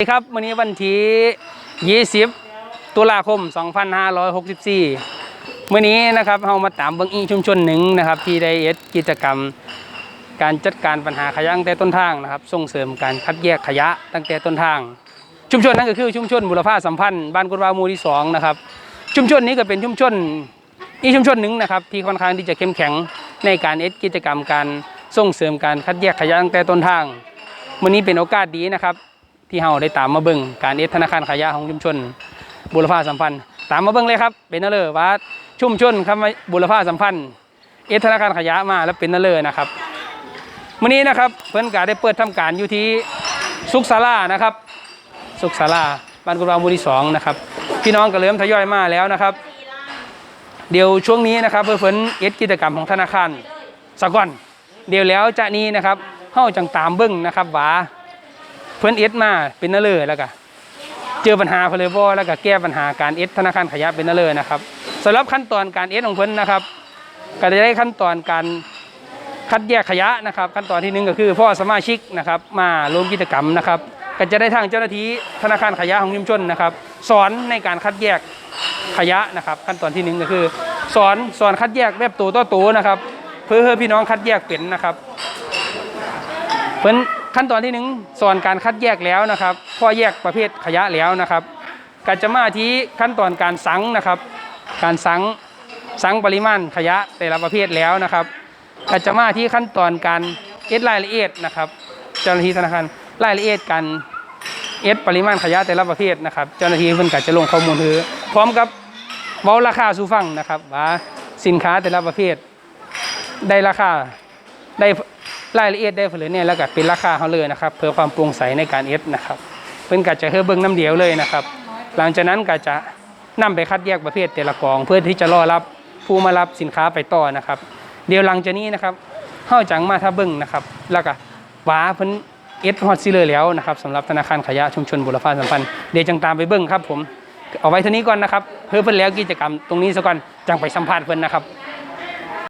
สวัสดีครับวันนี้วันที่ 20 ตุลาคม 2564มื่อนี้นะครับเรามาตามเบิ้งอีชุมชนหนึ่งนะครับที่ได้เอ็ดกิจกรรม การจัดการปัญหาขยะตั้งแต่ต้นทางนะครับ ส่งเสริมการคัดแยกขยะตั้งแต่ต้นทาง ชุมชนนั้นก็คือชุมชนบุรพาสัมพันธ์บ้านกุฎวามูที่สองนะครับชุมชนนี้ก็เป็นชุมชนอีกชุมชนหนึ่งนะครับที่ค่อนข้างที่จะเข้มแข็งในการเอ็ดกิจกรรมการส่งเสริมการคัดแยกขยะตั้งแต่ต้นทางวันนี้เป็นโอกาสดีนะครับ ที่เราได้ตามมาเบิ่งการเอ็ดธนาคารขยะของชุมชน บุรพาสัมพันธ์ ตามมาเบิ่งเลยครับ เป็นนั่นเลยว่าชุมชนคำบุรพาสัมพันธ์ เอ็ดธนาคารขยะมาแล้วเป็นนั่นเลยนะครับวันนี้นะครับเพิ่นก็ได้เปิดทำการอยู่ที่สุขศาลานะครับ สุขศาลาบ้านกุฎวางหมู่ที่สองนะครับพี่น้องก็เริ่มทยอยมาแล้วนะครับ เดี๋ยวช่วงนี้นะครับเพื่อเพิ่นเอ็ดกิจกรรมของธนาคารสก่อน เดี๋ยวแล้วจะนี้นะครับเฮาจังตามเบิ่งนะครับว่า เพิ่อนเอ็ดมาเป็นนั่นเลยแล้วก็เจอปัญหาเพนเลยบ่แล้วก็แก้ปัญหาการเอสธนาคารขยะเป็นนั่นเลยนะครับสำหรับขั้นตอนการเอสของเพิ่อนนะครับ ก็จะได้ขั้นตอนการคัดแยกขยะนะครับ ขั้นตอนที่หนึ่งก็คือพ่อสมาชิกนะครับมาร่วมกิจกรรมนะครับก็จะได้ทางเจ้าหน้าที่ธนาคารขยะของชุมชนนะครับ สอนในการคัดแยกขยะนะครับ ขั้นตอนที่หนึ่งก็คือ สอนสอนคัดแยกแบบตัวต่อตัวนะครับ เพื่อให้พี่น้องคัดแยกเป็นนะครับ เพิ่อน ขั้นตอนที่หนึ่งสอนการคัดแยกแล้วนะครับพ่อแยกประเภทขยะแล้วนะครับก็จะมาที่ขั้นตอนการสังนะครับ การสังสังปริมาณขยะแต่ละประเภทแล้วนะครับก็จะมาที่ขั้นตอนการเอสรายละเอียดนะครับเจ้าหน้าที่ธนาคารรายละเอียดการเอสปริมาณขยะแต่ละประเภทนะครับ เจ้าหน้าที่เพิ่นก็จะลงข้อมูลคือพร้อมกับเว้าราคาสู่ฟังนะครับว่าสินค้าแต่ละประเภทได้ราคาได้ รายละเอียดได้ผลเนี่ยแล้วก็เป็นราคาเขาเลยนะครับ เพื่อความโปร่งใสในการเอสนะครับเพิ่นก็จะเฮือเบิ้งน้ำเดียวเลยนะครับ หลังจากนั้นก็จะนำไปคัดแยกประเภทแต่ละกอง เพื่อที่จะรอรับผู้มารับสินค้าไปต่อนะครับ เดี๋ยวหลังจากนี้นะครับเข้าจังมาท่าเบิ้งนะครับ แล้วก็ว้าเพิ่นเอสฮอตซิเลยแล้วนะครับสำหรับธนาคารขยะชุมชนบุรพาสัมพันธ์เดี๋ยวจังตามไปเบิ้งครับผมเอาไว้เท่านี้ก่อนนะครับเพื่อเพิ่นแล้วกิจกรรมตรงนี้ซะก่อนจังไปสัมภาษณ์เพิ่นนะครับ